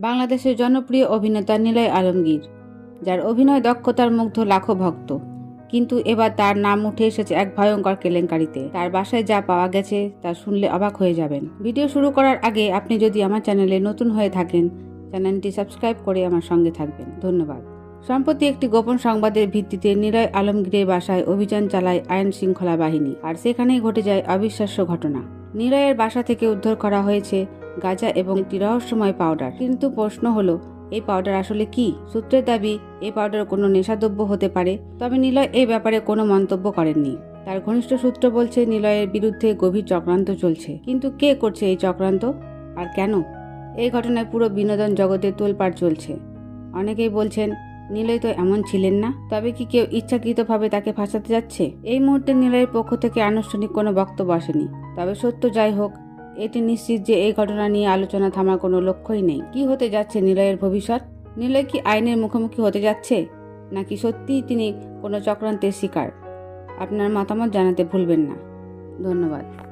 বাংলাদেশের জনপ্রিয় অভিনেতা নিলয় আলমগীর, যার অভিনয় দক্ষতার মুগ্ধ লাখো ভক্ত। কিন্তু এবার তার নাম উঠে এসেছে এক ভয়ঙ্কর কেলেঙ্কারিতে। তার বাসায় যা পাওয়া গেছে তা শুনলে অবাক হয়ে যাবেন। ভিডিও শুরু করার আগে আপনি যদি আমার চ্যানেলে নতুন হয়ে থাকেন, চ্যানেলটি সাবস্ক্রাইব করে আমার সঙ্গে থাকবেন। ধন্যবাদ। সম্প্রতি একটি গোপন সংবাদের ভিত্তিতে নিলয় আলমগীরের বাসায় অভিযান চালায় আইন শৃঙ্খলা বাহিনী, আর সেখানেই ঘটে যায় অবিশ্বাস্য ঘটনা। নিলয়ের বাসা থেকে উদ্ধার করা হয়েছে গাঁজা এবং একটি রহস্যময় পাউডার। কিন্তু প্রশ্ন হলো, এই পাউডার আসলে কি? সূত্রের দাবি, এই পাউডার কোনো নেশাদ্রব্য হতে পারে। তবে নিলয় এই ব্যাপারে কোনো মন্তব্য করেননি। তার ঘনিষ্ঠ সূত্র বলছে, নিলয়ের বিরুদ্ধে গভীর চক্রান্ত চলছে। কিন্তু কে করছে এই চক্রান্ত? আর কেন? এই ঘটনায় পুরো বিনোদন জগতে তোলপাড় চলছে। অনেকেই বলছেন, নিলয় তো এমন ছিলেন না। তবে কি কেউ ইচ্ছাকৃতভাবে তাকে ফাঁসাতে যাচ্ছে? এই মুহূর্তে নিলয়ের পক্ষ থেকে আনুষ্ঠানিক কোনো বক্তব্য আসেনি। তবে সত্য যাই হোক এটি নিশ্চিত যে এই ঘটনা নিয়ে আলোচনা থামার কোনো লক্ষ্যই নেই। কি হতে যাচ্ছে নিলয়ের ভবিষ্যৎ? নিলয় কি আইনের মুখোমুখি হতে যাচ্ছে? নাকি সত্যিই তিনি কোনো চক্রান্তের শিকার? আপনার মতামত জানাতে ভুলবেন না। ধন্যবাদ।